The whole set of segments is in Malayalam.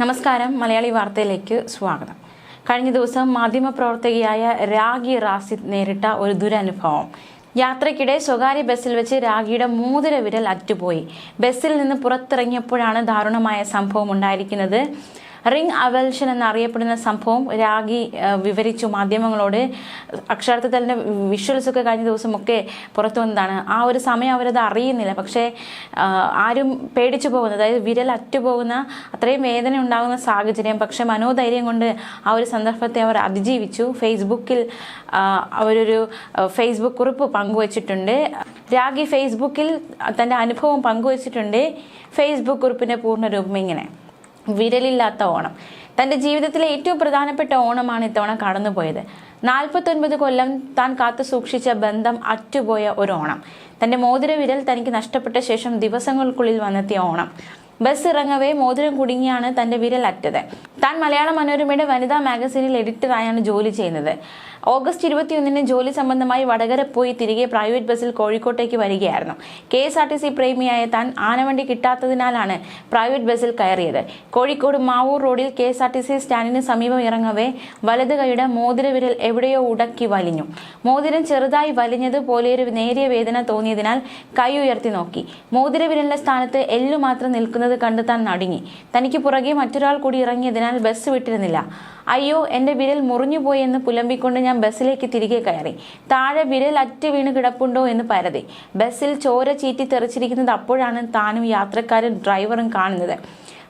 നമസ്കാരം. മലയാളി വാർത്തയിലേക്ക് സ്വാഗതം. കഴിഞ്ഞ ദിവസം മാധ്യമപ്രവർത്തകയായ രാഗി റാസിദ് നേരിട്ട ഒരു ദുരനുഭവം. യാത്രയ്ക്കിടെ സ്വകാര്യ ബസ്സിൽ വെച്ച് രാഗിയുടെ മോതിര വിരൽ അറ്റുപോയി. ബസ്സിൽ നിന്ന് പുറത്തിറങ്ങിയപ്പോഴാണ് ദാരുണമായ സംഭവം ഉണ്ടായിരിക്കുന്നത്. റിംഗ് അവൽഷൻ എന്നറിയപ്പെടുന്ന സംഭവം രാഗി വിവരിച്ചു മാധ്യമങ്ങളോട്. അക്ഷരാർത്ഥത്തിൽ തന്നെ വിഷ്വൽസ് ഒക്കെ കഴിഞ്ഞ ദിവസമൊക്കെ പുറത്തു വന്നതാണ്. ആ ഒരു സമയം അവരത് അറിയുന്നില്ല. പക്ഷേ ആരും പേടിച്ചു പോകുന്നത് അതായത് വിരൽ അറ്റുപോകുന്ന അത്രയും വേദന ഉണ്ടാകുന്ന സാഹചര്യം പക്ഷെ മനോധൈര്യം കൊണ്ട് ആ ഒരു സന്ദർഭത്തെ അവർ അതിജീവിച്ചു. ഫേസ്ബുക്കിൽ അവരൊരു ഫേസ്ബുക്ക് കുറിപ്പ് പങ്കുവച്ചിട്ടുണ്ട്. രാഗി ഫേസ്ബുക്കിൽ തന്റെ അനുഭവം പങ്കുവച്ചിട്ടുണ്ട്. ഫേസ്ബുക്ക് കുറിപ്പിന്റെ പൂർണരൂപം ഇങ്ങനെ. വിരലില്ലാത്ത ഓണം. തന്റെ ജീവിതത്തിലെ ഏറ്റവും പ്രധാനപ്പെട്ട ഓണമാണ് ഇത്തവണ കടന്നുപോയത്. നാൽപ്പത്തൊൻപത് കൊല്ലം താൻ കാത്തു സൂക്ഷിച്ച ബന്ധം അറ്റുപോയ ഒരു ഓണം. തന്റെ മോതിര വിരൽ തനിക്ക് നഷ്ടപ്പെട്ട ശേഷം ദിവസങ്ങൾക്കുള്ളിൽ വന്നെത്തിയ ഓണം. ബസ് ഇറങ്ങവേ മോതിരം കുടുങ്ങിയാണ് തന്റെ വിരൽ അറ്റത് താൻ മലയാള മനോരമയുടെ വനിതാ മാഗസീനിൽ എഡിറ്ററായാണ് ജോലി ചെയ്യുന്നത്. ഓഗസ്റ്റ് ഇരുപത്തിയൊന്നിന് ജോലി സംബന്ധമായി വടകര പോയി തിരികെ പ്രൈവറ്റ് ബസ്സിൽ കോഴിക്കോട്ടേക്ക് വരികയായിരുന്നു. K S R T C പ്രേമിയായ താൻ ആനവണ്ടി കിട്ടാത്തതിനാലാണ് പ്രൈവറ്റ് ബസ്സിൽ കയറിയത്. കോഴിക്കോട് മാവൂർ റോഡിൽ K S R T C സ്റ്റാൻഡിന് സമീപം ഇറങ്ങവേ വലത് കൈയുടെ മോതിരവിരൽ എവിടെയോ ഉടക്കി വലിഞ്ഞു. മോതിരം ചെറുതായി വലിഞ്ഞത് പോലെ ഒരു നേരിയ വേദന തോന്നിയതിനാൽ കൈ ഉയർത്തി നോക്കി. മോതിരവിരലിന്റെ സ്ഥാനത്ത് എല്ലു മാത്രം നിൽക്കുന്നത് കണ്ട് താൻ നടുങ്ങി. തനിക്ക് പുറകെ മറ്റൊരാൾ കൂടി ഇറങ്ങിയതിനാൽ ബസ് വിട്ടിരുന്നില്ല. അയ്യോ എന്റെ വിരൽ മുറിഞ്ഞുപോയി എന്ന് പുലമ്പിക്കൊണ്ട് ഞാൻ ബസ്സിലേക്ക് തിരികെ കയറി. താഴെ വിരൽ അറ്റ് വീണ് കിടപ്പുണ്ടോ എന്ന് പരതി. ബസ്സിൽ ചോര ചീറ്റി തെറിച്ചിരിക്കുന്നത് അപ്പോഴാണ് താനും യാത്രക്കാരും ഡ്രൈവറും കാണുന്നത്.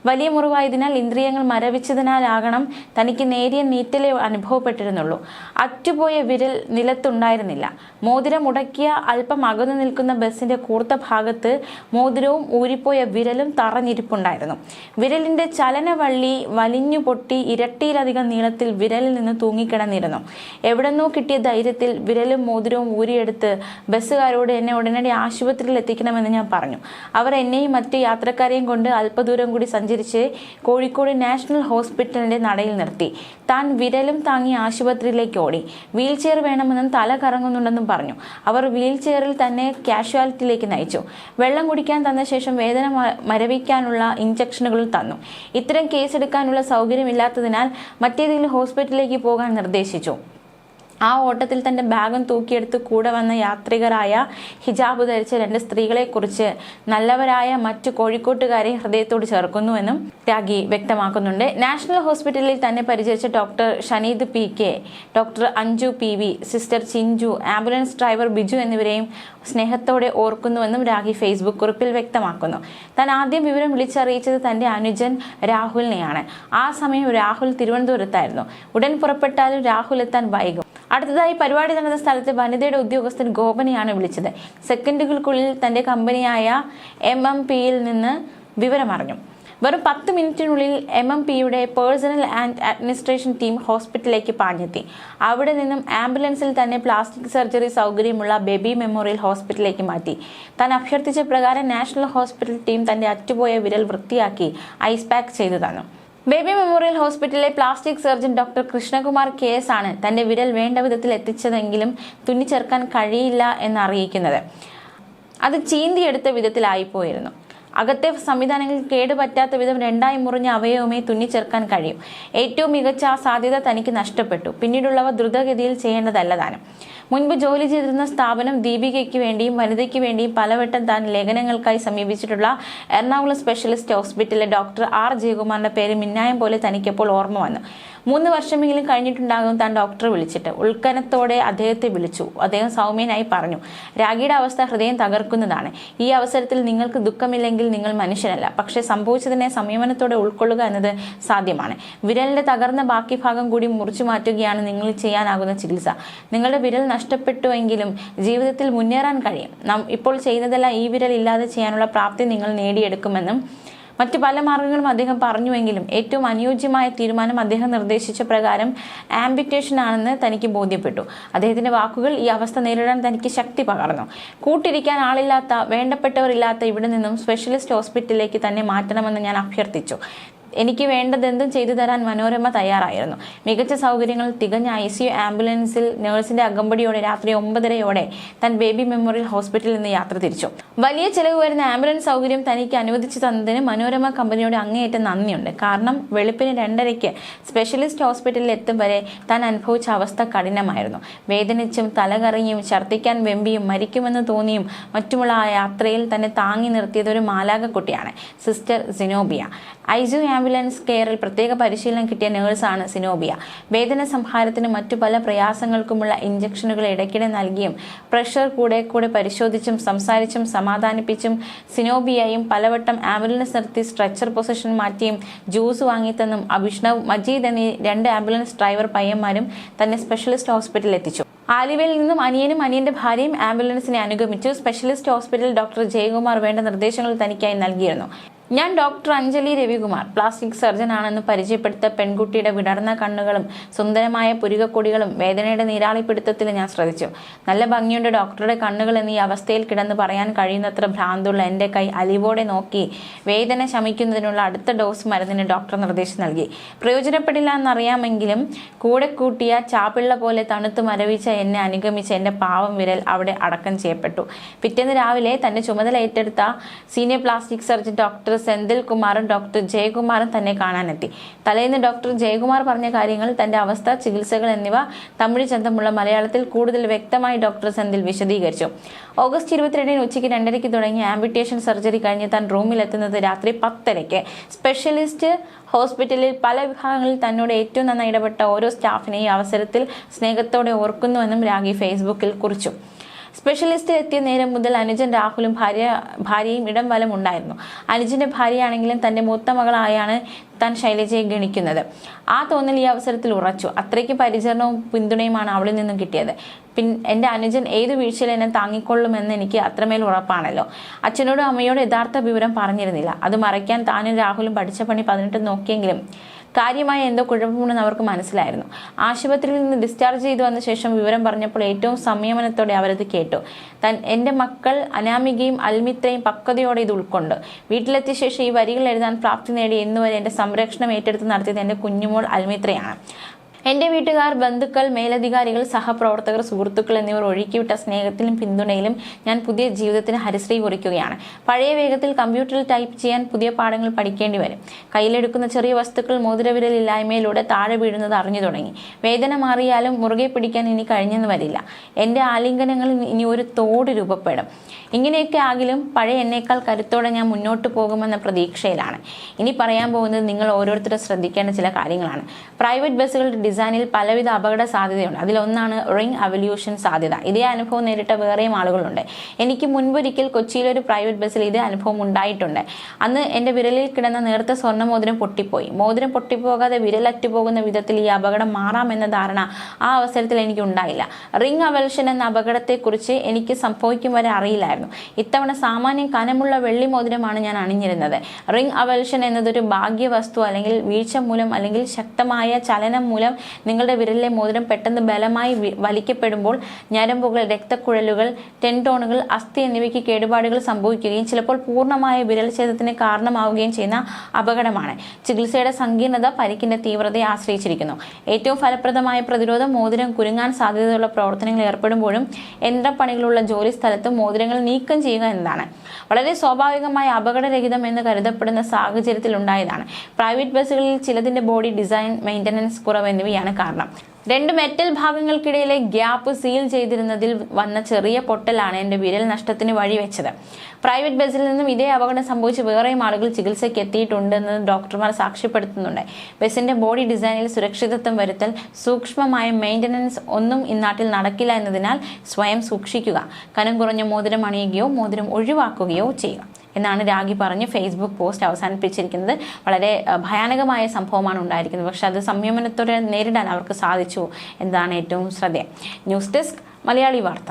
വലിയ മുറിവായതിനാൽ ഇന്ദ്രിയങ്ങൾ മരവിച്ചതിനാലാകണം തനിക്ക് നേരിയ നീറ്റലേ അനുഭവപ്പെട്ടിരുന്നുള്ളൂ. അറ്റുപോയ വിരൽ നിലത്തുണ്ടായിരുന്നില്ല. മോതിരം ഉടക്കിയ അല്പം അകന്നു നിൽക്കുന്ന ബസ്സിന്റെ കൂർത്ത ഭാഗത്ത് മോതിരവും ഊരിപ്പോയ വിരലും തറഞ്ഞിരിപ്പുണ്ടായിരുന്നു. വിരലിന്റെ ചലനവള്ളി വലിഞ്ഞു പൊട്ടി ഇരട്ടിയിലധികം നീളത്തിൽ വിരലിൽ നിന്ന് തൂങ്ങിക്കിടന്നിരുന്നു. എവിടെന്നോ കിട്ടിയ ധൈര്യത്തിൽ വിരലും മോതിരവും ഊരിയെടുത്ത് ബസ്സുകാരോട് എന്നെ ഉടനടി ആശുപത്രിയിൽ എത്തിക്കണമെന്ന് ഞാൻ പറഞ്ഞു. അവർ എന്നെയും മറ്റു യാത്രക്കാരെയും കൊണ്ട് അല്പദൂരം കൂടി സഞ്ചരിച്ച്. കോഴിക്കോട് നാഷണൽ ഹോസ്പിറ്റലിന്റെ നടയിൽ നിർത്തി. താൻ വിരലും താങ്ങി ആശുപത്രിയിലേക്ക് ഓടി. വീൽ ചെയർ വേണമെന്നും തല കറങ്ങുന്നുണ്ടെന്നും പറഞ്ഞു. അവർ വീൽ ചെയറിൽ തന്നെ കാഷ്വാലിറ്റിയിലേക്ക് നയിച്ചു. വെള്ളം കുടിക്കാൻ തന്ന ശേഷം വേദന മരവിക്കാനുള്ള ഇഞ്ചക്ഷനുകൾ തന്നു. ഇത്തരം കേസെടുക്കാനുള്ള സൗകര്യമില്ലാത്തതിനാൽ മറ്റേതെങ്കിലും ഹോസ്പിറ്റലിലേക്ക് പോകാൻ നിർദ്ദേശിച്ചു. ആ ഓട്ടത്തിൽ തന്റെ ബാഗും തൂക്കിയെടുത്ത് കൂടെ വന്ന യാത്രികരായ ഹിജാബ് ധരിച്ച രണ്ട് സ്ത്രീകളെക്കുറിച്ച് നല്ലവരായ മറ്റു കോഴിക്കോട്ടുകാരെ ഹൃദയത്തോട് ചേർക്കുന്നുവെന്നും ത്യാഗി വ്യക്തമാക്കുന്നുണ്ട്. നാഷണൽ ഹോസ്പിറ്റലിൽ തന്നെ പരിചരിച്ച doctor Shaneed P K doctor Anju P V sister Chinchu ambulance driver Biju എന്നിവരെയും സ്നേഹത്തോടെ ഓർക്കുന്നുവെന്നും രാഖി ഫേസ്ബുക്ക് കുറിപ്പിൽ വ്യക്തമാക്കുന്നു. താൻ ആദ്യം വിവരം വിളിച്ചറിയിച്ചത് തന്റെ അനുജൻ രാഹുലിനെയാണ്. ആ സമയം രാഹുൽ തിരുവനന്തപുരത്തായിരുന്നു. ഉടൻ പുറപ്പെട്ടാലും രാഹുൽ എത്താൻ വൈകും. അടുത്തതായി പരിപാടി നടന്ന സ്ഥലത്ത് വനിതയുടെ ഉദ്യോഗസ്ഥൻ ഗോപനെയാണ് വിളിച്ചത്. സെക്കൻഡുകൾക്കുള്ളിൽ തന്റെ കമ്പനിയായ എം എം പിയിൽ നിന്ന് വിവരമറിഞ്ഞു. വെറും പത്ത് മിനിറ്റിനുള്ളിൽ എം എം പിയുടെ പേഴ്സണൽ ആൻഡ് അഡ്മിനിസ്ട്രേഷൻ ടീം ഹോസ്പിറ്റലിലേക്ക് പാഞ്ഞെത്തി. അവിടെ നിന്നും ആംബുലൻസിൽ തന്നെ പ്ലാസ്റ്റിക് സർജറി സൗകര്യമുള്ള ബേബി മെമ്മോറിയൽ ഹോസ്പിറ്റലിലേക്ക് മാറ്റി. താൻ അഭ്യർത്ഥിച്ച പ്രകാരം നാഷണൽ ഹോസ്പിറ്റൽ ടീം തന്റെ അറ്റുപോയ വിരൽ വൃത്തിയാക്കി ഐസ് പാക്ക് ചെയ്തു തന്നു ബേബി മെമ്മോറിയൽ ഹോസ്പിറ്റലിലെ plastic surgeon doctor Krishnakumar K S ആണ് തന്റെ വിരൽ വേണ്ട വിധത്തിൽ എത്തിച്ചതെങ്കിലും തുന്നിച്ചേർക്കാൻ കഴിയില്ല എന്ന് അറിയിക്കുന്നത് അത് ചീന്തിയെടുത്ത വിധത്തിലായിപ്പോയിരുന്നു. അകത്തെ സംവിധാനങ്ങൾ കേടുപറ്റാത്ത വിധം രണ്ടായി മുറിഞ്ഞ അവയവമേ തുന്നിച്ചേർക്കാൻ കഴിയും. ഏറ്റവും മികച്ച ആ സാധ്യത തനിക്ക് നഷ്ടപ്പെട്ടു. പിന്നീടുള്ളവ ദ്രുതഗതിയിൽ ചെയ്യേണ്ടതല്ല താനും. മുൻപ് ജോലി ചെയ്തിരുന്ന സ്ഥാപനം ദീപികയ്ക്ക് വേണ്ടിയും വനിതയ്ക്ക് വേണ്ടിയും പലവട്ടം താൻ ലേഖനങ്ങൾക്കായി സമീപിച്ചിട്ടുള്ള എറണാകുളം സ്പെഷ്യലിസ്റ്റ് ഹോസ്പിറ്റലിലെ ഡോക്ടർ ആർ ജയകുമാറിന്റെ പേര് മിന്നായം പോലെ തനിക്കപ്പോൾ ഓർമ്മ വന്നു. മൂന്ന് വർഷമെങ്കിലും കഴിഞ്ഞിട്ടുണ്ടാകും താൻ ഡോക്ടറെ വിളിച്ചിട്ട്. ഉൾക്കനത്തോടെ അദ്ദേഹത്തെ വിളിച്ചു. അദ്ദേഹം സൗമ്യനായി പറഞ്ഞു രാഗിയുടെ അവസ്ഥ ഹൃദയം തകർക്കുന്നതാണ്. ഈ അവസരത്തിൽ നിങ്ങൾക്ക് ദുഃഖമില്ലെങ്കിൽ നിങ്ങൾ മനുഷ്യനല്ല. പക്ഷേ സംഭവിച്ചതിനെ സംയമനത്തോടെ ഉൾക്കൊള്ളുക എന്നത് സാധ്യമാണ്. വിരലിന്റെ തകർന്ന ബാക്കി ഭാഗം കൂടി മുറിച്ചു മാറ്റുകയാണ് നിങ്ങൾ ചെയ്യാനാകുന്ന ചികിത്സ. നിങ്ങളുടെ വിരൽ നഷ്ടപ്പെട്ടുവെങ്കിലും ജീവിതത്തിൽ മുന്നേറാൻ കഴിയും. നാം ഇപ്പോൾ ചെയ്യുന്നതെല്ലാം ഈ വിരൽ ഇല്ലാതെ ചെയ്യാനുള്ള പ്രാപ്തി നിങ്ങൾ നേടിയെടുക്കുമെന്നും മറ്റു പല മാർഗങ്ങളും അദ്ദേഹം പറഞ്ഞുവെങ്കിലും ഏറ്റവും അനുയോജ്യമായ തീരുമാനം അദ്ദേഹം നിർദ്ദേശിച്ച പ്രകാരം ആംബിറ്റേഷൻ ആണെന്ന് തനിക്ക് ബോധ്യപ്പെട്ടു. അദ്ദേഹത്തിന്റെ വാക്കുകൾ ഈ അവസ്ഥ നേരിടാൻ തനിക്ക് ശക്തി പകർന്നു. കൂട്ടിരിക്കാൻ ആളില്ലാത്ത വേണ്ടപ്പെട്ടവരില്ലാത്ത ഇവിടെ നിന്നും സ്പെഷ്യലിസ്റ്റ് ഹോസ്പിറ്റലിലേക്ക് തന്നെ മാറ്റണമെന്ന് ഞാൻ അഭ്യർത്ഥിച്ചു. എനിക്ക് വേണ്ടതെന്തും ചെയ്തു തരാൻ മനോരമ തയ്യാറായിരുന്നു. മികച്ച സൗകര്യങ്ങൾ തികഞ്ഞ ഐ സി യു ആംബുലൻസിൽ നഴ്സിന്റെ അകമ്പടിയോടെ രാത്രി ഒമ്പതരയോടെ തൻ ബേബി മെമ്മോറിയൽ ഹോസ്പിറ്റലിൽ നിന്ന് യാത്ര തിരിച്ചു. വലിയ ചെലവ് വരുന്ന ആംബുലൻസ് സൗകര്യം തനിക്ക് അനുവദിച്ചു തന്നതിന് മനോരമ കമ്പനിയോട് അങ്ങേയറ്റം നന്ദിയുണ്ട്. കാരണം വെളുപ്പിന് രണ്ടരയ്ക്ക് സ്പെഷ്യലിസ്റ്റ് ഹോസ്പിറ്റലിൽ എത്തും വരെ താൻ അനുഭവിച്ച അവസ്ഥ കഠിനമായിരുന്നു. വേദനിച്ചും തലകറിയും ഛർദ്ദിക്കാൻ വെമ്പിയും മരിക്കുമെന്ന് തോന്നിയും മറ്റുമുള്ള ആ യാത്രയിൽ തന്നെ താങ്ങി നിർത്തിയത് ഒരു മാലാകക്കുട്ടിയാണ് സിസ്റ്റർ സിനോബിയ. ഐസു ആംബുലൻസ് കെയറിൽ പ്രത്യേക പരിശീലനം കിട്ടിയ നേഴ്സാണ് സിനോബിയ. വേദന സംഹാരത്തിനും മറ്റു പല പ്രയാസങ്ങൾക്കുമുള്ള ഇഞ്ചക്ഷനുകൾ ഇടയ്ക്കിടെ നൽകിയും പ്രഷർ കൂടെ കൂടെ പരിശോധിച്ചും സംസാരിച്ചും സമാധാനിപ്പിച്ചും സിനോബിയയും പലവട്ടം ആംബുലൻസ് നിർത്തി സ്ട്രെച്ചർ പൊസിഷൻ മാറ്റിയും ജ്യൂസ് വാങ്ങിത്തന്നും അഭിഷ്ണവ് മജീദ് എന്നീ രണ്ട് ആംബുലൻസ് ഡ്രൈവർ പയ്യന്മാരും തന്നെ സ്പെഷ്യലിസ്റ്റ് ഹോസ്പിറ്റലിൽ എത്തിച്ചു. ആലുവയിൽ നിന്നും അനിയനും അനിയന്റെ ഭാര്യയും ആംബുലൻസിനെ അനുഗമിച്ചു. സ്പെഷ്യലിസ്റ്റ് ഹോസ്പിറ്റൽ ഡോക്ടർ ജയകുമാർ വേണ്ട നിർദ്ദേശങ്ങൾ തനിക്കായി നൽകിയിരുന്നു. ഞാൻ doctor Anjali Ravikumar. Plastic surgeon ആണെന്ന് പരിചയപ്പെടുത്ത പെൺകുട്ടിയുടെ വിടർന്ന കണ്ണുകളും സുന്ദരമായ പുരികക്കൊടികളും വേദനയുടെ നീരാളിപ്പിടുത്തത്തിൽ ഞാൻ ശ്രദ്ധിച്ചു. നല്ല ഭംഗിയുണ്ട് ഡോക്ടറുടെ കണ്ണുകൾ എന്നീ അവസ്ഥയിൽ കിടന്ന് പറയാൻ കഴിയുന്നത്ര ഭ്രാന്തുള്ള എന്റെ കൈ അലിവോടെ നോക്കി വേദന ശമിക്കുന്നതിനുള്ള അടുത്ത ഡോസ് മരുന്നിന് ഡോക്ടർ നിർദ്ദേശം നൽകി. പ്രയോജനപ്പെടില്ല എന്നറിയാമെങ്കിലും കൂടെ കൂട്ടിയ ചാപ്പിള്ള പോലെ തണുത്ത് മരവിച്ച എന്നെ അനുഗമിച്ച എന്റെ പാവം വിരൽ അവിടെ അടക്കം ചെയ്യപ്പെട്ടു. പിറ്റേന്ന് രാവിലെ തന്റെ ചുമതല ഏറ്റെടുത്ത senior plastic surgeon doctor Senthil കുമാറും ഡോക്ടർ ജയകുമാറും തന്നെ കാണാനെത്തി. തലേന്ന് ഡോക്ടർ ജയകുമാർ പറഞ്ഞ കാര്യങ്ങൾ തന്റെ അവസ്ഥ ചികിത്സകൾ എന്നിവ തമിഴ് ചന്തമുള്ള മലയാളത്തിൽ കൂടുതൽ വ്യക്തമായി ഡോക്ടർ സെന്തിൽ വിശദീകരിച്ചു. ഓഗസ്റ്റ് ഇരുപത്തിരണ്ടിന് ഉച്ചയ്ക്ക് രണ്ടരയ്ക്ക് തുടങ്ങിയ ആംബിറ്റേഷൻ സർജറി കഴിഞ്ഞ് താൻ റൂമിലെത്തുന്നത് രാത്രി പത്തരയ്ക്ക്. സ്പെഷ്യലിസ്റ്റ് ഹോസ്പിറ്റലിൽ പല വിഭാഗങ്ങളിൽ തന്നോട് ഏറ്റവും നന്നായി ഇടപെട്ട ഓരോ സ്റ്റാഫിനെയും അവസരത്തിൽ സ്നേഹത്തോടെ ഓർക്കുന്നുവെന്നും രാഗി ഫേസ്ബുക്കിൽ കുറിച്ചു. സ്പെഷ്യലിസ്റ്റിൽ എത്തിയ നേരം മുതൽ അനുജൻ രാഹുലും ഭാര്യ ഭാര്യയും ഇടം വലം ഉണ്ടായിരുന്നു. അനുജന്റെ ഭാര്യയാണെങ്കിലും തന്റെ മൂത്ത മകളായാണ് താൻ ശൈലജയെ ഗണിക്കുന്നത്. ആ തോന്നൽ ഈ അവസരത്തിൽ ഉറച്ചു. അത്രയ്ക്ക് പരിചരണവും പിന്തുണയുമാണ് അവളിൽ നിന്നും കിട്ടിയത്. പിൻ എന്റെ അനുജൻ ഏത് വീഴ്ചയിൽ എന്നെ താങ്ങിക്കൊള്ളുമെന്ന് എനിക്ക് അത്രമേൽ ഉറപ്പാണല്ലോ. അച്ഛനോടും അമ്മയോടും യഥാർത്ഥ വിവരം പറഞ്ഞിരുന്നില്ല. അത് മറയ്ക്കാൻ താനും രാഹുലും പഠിച്ച പണി പതിനെട്ട് നോക്കിയെങ്കിലും കാര്യമായ എന്തോ കുഴപ്പമുണ്ടെന്ന് അവർക്ക് മനസ്സിലായിരുന്നു. ആശുപത്രിയിൽ നിന്ന് ഡിസ്ചാർജ് ചെയ്തു വന്ന ശേഷം വിവരം പറഞ്ഞപ്പോൾ ഏറ്റവും സംയമനത്തോടെ അവരത് കേട്ടു. തൻ എന്റെ മക്കൾ അനാമികയും അൽമിത്രയും പക്വതയോടെ ഇത് ഉൾക്കൊണ്ട്. വീട്ടിലെത്തിയ ശേഷം ഈ വരികൾ എഴുതാൻ പ്രാപ്തി നേടി എന്നുവരെ എന്റെ സംരക്ഷണം ഏറ്റെടുത്ത് നടത്തിയത് എന്റെ കുഞ്ഞുമോൾ അൽമിത്രയാണ്. എന്റെ വീട്ടുകാർ ബന്ധുക്കൾ മേലധികാരികൾ സഹപ്രവർത്തകർ സുഹൃത്തുക്കൾ എന്നിവർ ഒഴുക്കിവിട്ട സ്നേഹത്തിലും പിന്തുണയിലും ഞാൻ പുതിയ ജീവിതത്തിന് ഹരിശ്രീ കുറിക്കുകയാണ്. പഴയ വേഗത്തിൽ കമ്പ്യൂട്ടറിൽ ടൈപ്പ് ചെയ്യാൻ പുതിയ പാഠങ്ങൾ പഠിക്കേണ്ടി വരും. കയ്യിലെടുക്കുന്ന ചെറിയ വസ്തുക്കൾ മോതിരവിരലില്ലായ്മയിലൂടെ താഴെ വീഴുന്നത് അറിഞ്ഞു തുടങ്ങി. വേദന മാറിയാലും മുറുകെ പിടിക്കാൻ ഇനി കഴിഞ്ഞെന്ന് വരില്ല. എന്റെ ആലിംഗനങ്ങളിൽ ഇനി ഒരു തോട് രൂപപ്പെടും. ഇങ്ങനെയൊക്കെ ആകിലും പഴയ എന്നേക്കാൾ കരുത്തോടെ ഞാൻ മുന്നോട്ട് പോകുമെന്ന പ്രതീക്ഷയിലാണ്. ഇനി പറയാൻ പോകുന്നത് നിങ്ങൾ ഓരോരുത്തരും ശ്രദ്ധിക്കേണ്ട ചില കാര്യങ്ങളാണ്. പ്രൈവറ്റ് ബസ്സുകളുടെ ഡിസൈനിൽ പലവിധ അപകട സാധ്യതയുണ്ട്. അതിലൊന്നാണ് റിംഗ് അവല്യൂഷൻ സാധ്യത. ഇതേ അനുഭവം നേരിട്ട വേറെയും ആളുകളുണ്ട്. എനിക്ക് മുൻപൊരിക്കൽ കൊച്ചിയിലൊരു പ്രൈവറ്റ് ബസ്സിൽ ഇതേ അനുഭവം ഉണ്ടായിട്ടുണ്ട്. അന്ന് എന്റെ വിരലിൽ കിടന്ന നേർത്ത സ്വർണ മോതിരം പൊട്ടിപ്പോയി. മോതിരം പൊട്ടിപ്പോകാതെ വിരലറ്റുപോകുന്ന വിധത്തിൽ ഈ അപകടം മാറാമെന്ന ധാരണ ആ അവസരത്തിൽ എനിക്ക് ഉണ്ടായില്ല റിംഗ് അവൽഷൻ എന്ന അപകടത്തെക്കുറിച്ച് എനിക്ക് സംഭവിക്കും വരെ അറിയില്ലായിരുന്നു. ഇത്തവണ സാമാന്യം കനമുള്ള വെള്ളി മോതിരമാണ് ഞാൻ അണിഞ്ഞിരുന്നത്. റിംഗ് അവൽഷൻ എന്നതൊരു ഭാഗ്യവസ്തു അല്ലെങ്കിൽ വീഴ്ച മൂലം അല്ലെങ്കിൽ ശക്തമായ ചലനം മൂലം നിങ്ങളുടെ വിരലിലെ മോതിരം പെട്ടെന്ന് ബലമായി വലിക്കപ്പെടുമ്പോൾ ഞരമ്പുകൾ രക്തക്കുഴലുകൾ ടെൻഡോണുകൾ അസ്ഥി എന്നിവയ്ക്ക് കേടുപാടുകൾ സംഭവിക്കുകയും ചിലപ്പോൾ പൂർണമായ വിരൽ ഛേദത്തിന് കാരണമാവുകയും ചെയ്യുന്ന അപകടമാണ്. ചികിത്സയുടെ സങ്കീർണത പരിക്കിന്റെ തീവ്രതയെ ആശ്രയിച്ചിരിക്കുന്നു. ഏറ്റവും ഫലപ്രദമായ പ്രതിരോധം മോതിരം കുരുങ്ങാൻ സാധ്യതയുള്ള പ്രവർത്തനങ്ങൾ ഏർപ്പെടുമ്പോഴും യന്ത്രപ്പണികളുള്ള ജോലി സ്ഥലത്തും മോതിരങ്ങൾ നീക്കം ചെയ്യുക എന്നതാണ്. വളരെ സ്വാഭാവികമായി അപകടരഹിതം എന്ന് കരുതപ്പെടുന്ന സാഹചര്യത്തിൽ ഉണ്ടായതാണ് പ്രൈവറ്റ് ബസ്സുകളിൽ ചിലതിന്റെ ബോഡി ഡിസൈൻ മെയിന്റനൻസ് കുറവ് എന്നിവയാണ് കാരണം. രണ്ട് മെറ്റൽ ഭാഗങ്ങൾക്കിടയിലെ ഗ്യാപ്പ് സീൽ ചെയ്തിരുന്നതിൽ വന്ന ചെറിയ പൊട്ടലാണ് എന്റെ വിരൽ നഷ്ടത്തിന് വഴിവെച്ചത് പ്രൈവറ്റ് ബസ്സിൽ നിന്നും ഇതേ അപകടം സംഭവിച്ച് വേറെയും ആളുകൾ ചികിത്സയ്ക്ക് എത്തിയിട്ടുണ്ടെന്ന് ഡോക്ടർമാർ സാക്ഷ്യപ്പെടുത്തുന്നുണ്ട്. ബസ്സിന്റെ ബോഡി ഡിസൈനിൽ സുരക്ഷിതത്വം വരുത്തൽ സൂക്ഷ്മമായ മെയിന്റനൻസ് ഒന്നും ഇന്നാട്ടിൽ നടക്കില്ല എന്നതിനാൽ സ്വയം സൂക്ഷിക്കുക. കനം കുറഞ്ഞ മോതിരം അണിയുകയോ മോതിരം ഒഴിവാക്കുകയോ ചെയ്യുക. എന്നാണ് രാഗി പറഞ്ഞ് ഫേസ്ബുക്ക് പോസ്റ്റ് അവസാനിപ്പിച്ചിരിക്കുന്നത്. വളരെ ഭയാനകമായ സംഭവമാണ് ഉണ്ടായിരിക്കുന്നത്. പക്ഷെ അത് സംയമനത്തോടെ നേരിടാൻ അവർക്ക് സാധിച്ചു. എന്നതാണ് ഏറ്റവും ശ്രദ്ധേയം. ന്യൂസ് ഡെസ്ക് മലയാളി വാർത്ത.